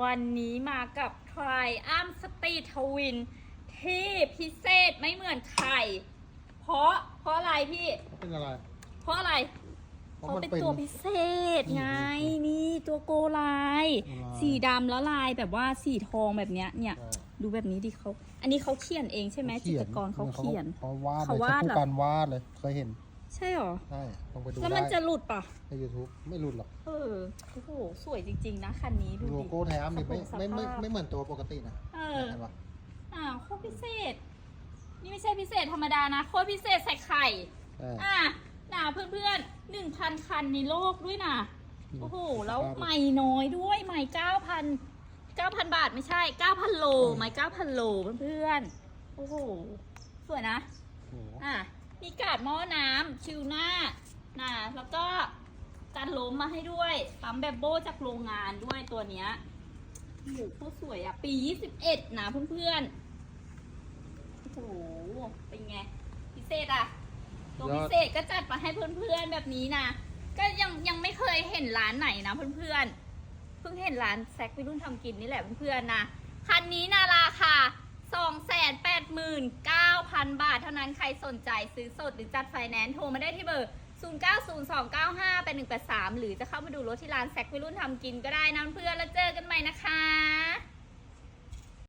วันนี้มากับทรายอ้ามสปีดทวินที่พิเศษไม่เหมือนใคร เพราะเพราะอะไรพี่ เป็นอะไร เพราะอะไร เพเพราะราะมันเป็นเป็นตัวพิเศษไง นี่ตัวโกลายโกลาย สีดำแล้วลายแบบว่าสีทองแบบเนี้ยเนี่ยใช่ดูแบบนี้ดิเขา อันนี้เขาเขียนเองใช่ไหมจิตรกรเขาเขียนเขาวาดเขาเลยวาดเขาเหรอผู้การวาดเลยเคยเห็น ใช่หรอใช่ลองไปดูแล้วได้มันจะหลุดปะใน YouTube ไม่รุนหรอก เออ โอ้โห สวยจริง ๆ นะ คันนี้ดูโลดิโก้ไทยอัมนี่ไม่สภาพ ไม่ไม่ไม่เหมือนตัวปกตินะเออเห็นปะอ่าโคตรพิเศษ นี่ไม่ใช่พิเศษธรรมดานะ โคตรพิเศษใส่ไข่ ใช่อะนะเพื่อนๆหนึ่งพันคันในโลกด้วยนะ โอ้โห แล้วใหม่น้อยด้วยใหม่เก้าพันเก้าพันบาทไม่ใช่เก้าพันโลใหม่เก้าพันโลเพื่อนๆ โอ้โห สวยนะ โอ้โหอะ มีกาดหม้อน้ำชิวหน้านะแล้วก็การล้มมาให้ด้วยปั๊มแบบโบจากโรงงานด้วยตัวเนี้ยโอ้โหโคตรสวยอะปี 21 นะเพื่อนๆโอ้โหเป็นไง พิเศษอะตัวพิเศษก็จัดมาให้เพื่อนๆแบบนี้นะก็ยังยังไม่เคยเห็นร้านไหนนะเพื่อนๆเพิ่งเห็นร้านแซกวิรุ่นทำกินนี่แหละเพื่อนๆนะคันนี้นะราคา 289,000 บาท เท่านั้นใครสนใจซื้อสดหรือจัดไฟแนนซ์โทรมาได้ที่เบอร์ 0902958183 หรือจะเข้ามาดูรถที่ร้านแซกวิรุ่นทำกินก็ได้นะเพื่อนแล้วเจอกันใหม่นะคะ